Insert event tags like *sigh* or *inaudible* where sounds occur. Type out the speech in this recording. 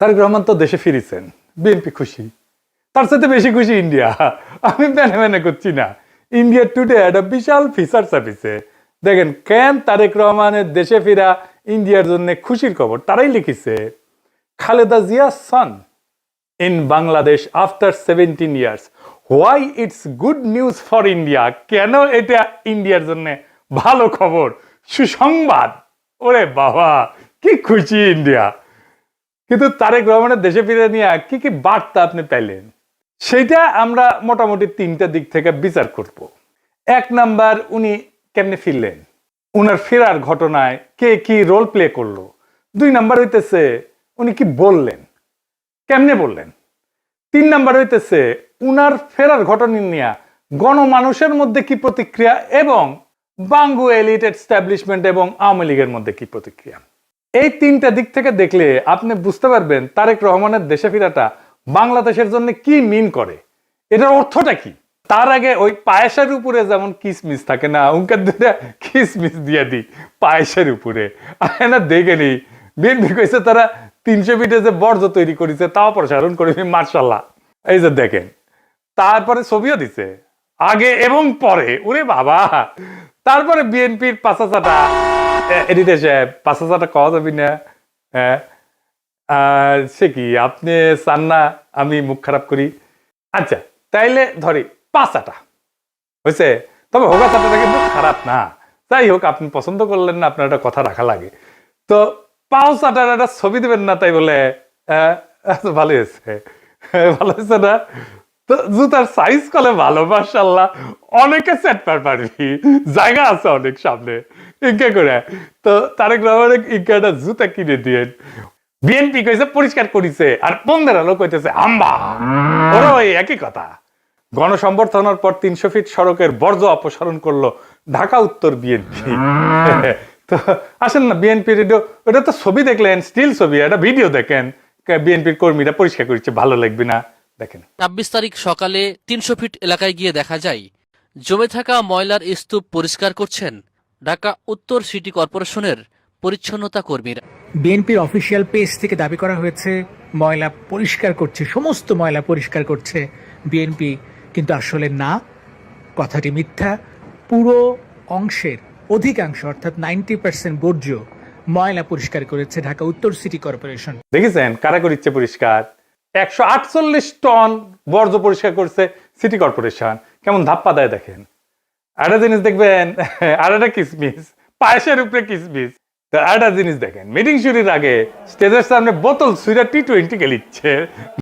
তারেক রহমান তো দেশে ফিরেছেন, বিএনপি খুশি। তার সাথে বেশি খুশি ইন্ডিয়া। আমি মেনে মেনে করছি না। ইন্ডিয়া টুডে একটা বিশাল ফিচার সার্ভিসে দেখেন, কেন তারেক রহমানের দেশে ফিরা ইন্ডিয়ার জন্য খুশির খবর? তারাই লিখেছে, Khaleda Zia son in Bangladesh after seventeen years why it's good news for India কেন এটা ইন্ডিয়ার জন্য ভালো খবর? সুসংবাদ। ওরে বাবা, কি খুশি ইন্ডিয়া। কিন্তু তারেক রহমানের দেশে ফিরে নিয়ে কি কি বার্তা আপনি পেলেন সেইটা আমরা মোটামুটি তিনটা দিক থেকে বিচার করব। এক নাম্বার, উনি কেমনে ফিরলেন? উনার ফেরার ঘটনায় কে কি রোল প্লে করল? দুই নাম্বার হইতেছে, উনি কি বললেন? কেমনে বললেন? তিন নাম্বার হইতেছে, উনার ফেরার ঘটনা নিয়ে গণমানুষের মধ্যে কি প্রতিক্রিয়া এবং বাঙ্গু এলিট এস্টাবলিশমেন্ট এবং আওয়ামী লীগের মধ্যে কি প্রতিক্রিয়া? এই তিনটা দিক থেকে দেখলে আপনি বুঝতে পারবেন তারেক রহমানের দেশে ফেরাটা বাংলাদেশের জন্য কি মিন করে। এটার অর্থটা কি? তার আগে ওই পায়েসের উপরে যেমন কিসমিস থাকে না, উনকার দুটা কিসমিস দিয়ে দিই পায়েসের উপরে। না, দেখে নি বিএনপি কইছে তারা তিনশো ফিটে যে বর্জ্য তৈরি করেছে, তাও প্রসারণ করে মার্শাল্লাহ। এই যে দেখেন, তারপরে ছবিও দিছে। আগে এবং পরে, ওরে বাবা! তারপরে বিএনপির পাঁচাচাটা কওয়া যাবি না হ্যাঁ? সে কি আপনি চান না আমি মুখ খারাপ করি? আচ্ছা তাইলে ধরি পাঁচাটা হয়েছে তবে হোগা চাটাটা কিন্তু খারাপ না। যাই হোক আপনি পছন্দ করলেন না আপনার একটা কথা রাখা লাগে। তো পাও চাটার একটা ছবি দেবেন না তাই বলে আচ্ছা, ভালো হয়েছে। ভালো হয়েছে না? তো জুতার সাইজ কলে ভালো মার্শাল্লাহ অনেকে সেট পার পারবি। জায়গা আছে অনেক সামনে। ইনকে করে। তো তারেক রহমানের ইনকাটা জুতা কিনে দিয়ে বিএনপি কইছে, পরিষ্কার করিছে। আর পন্দের আলো কইতেছে আম্বা। ওরা ওই একই কথা। গণসম্বর্ধনার পর তিনশো ফিট সড়কের বর্জ্য অপসারণ করল ঢাকা উত্তর বিএনপি। তো আসেন না, বিএনপি রেডিও ওটা তো ছবি দেখলেন, স্টিল ছবি একটা ভিডিও দেখেন। বিএনপির কর্মীরা পরিষ্কার করেছে, ভালো লাগবে না, দেখেন। ছাব্বিশ তারিখ সকালে তিনশো ফিট এলাকায় গিয়ে দেখা যায়, জমে থাকা ময়লার স্তূপ পরিষ্কার করছেন ঢাকা উত্তর সিটি কর্পোরেশনের পরিচ্ছন্নতা কর্মীরা। বিএনপির অফিসিয়াল পেজ থেকে দাবি করা হয়েছে ময়লা পরিষ্কার করছে সমস্ত ময়লা পরিষ্কার করছে বিএনপি কিন্তু আসলে না কথাটি মিথ্যা। পুরো অংশের অধিকাংশ অর্থাৎ নাইনটি পার্সেন্ট বর্জ্য ময়লা পরিষ্কার করেছে ঢাকা উত্তর সিটি কর্পোরেশন। দেখেছেন? কারা করিচ্ছে পরিষ্কার। একশো আটচল্লিশ টন বর্জ্য পরিষ্কার করছে সিটি কর্পোরেশন। কেমন ধাপ্পা দেয় দেখেন। আরেকটা জিনিস দেখবেন *laughs* আর একটা কিসমিস, পায়েসের উপরে কিসমিস। তো আরেকটা জিনিস দেখেন মিটিং শুরুর আগে স্টেজের সামনে বোতল সুইরা টি টোয়েন্টি খেলিচ্ছে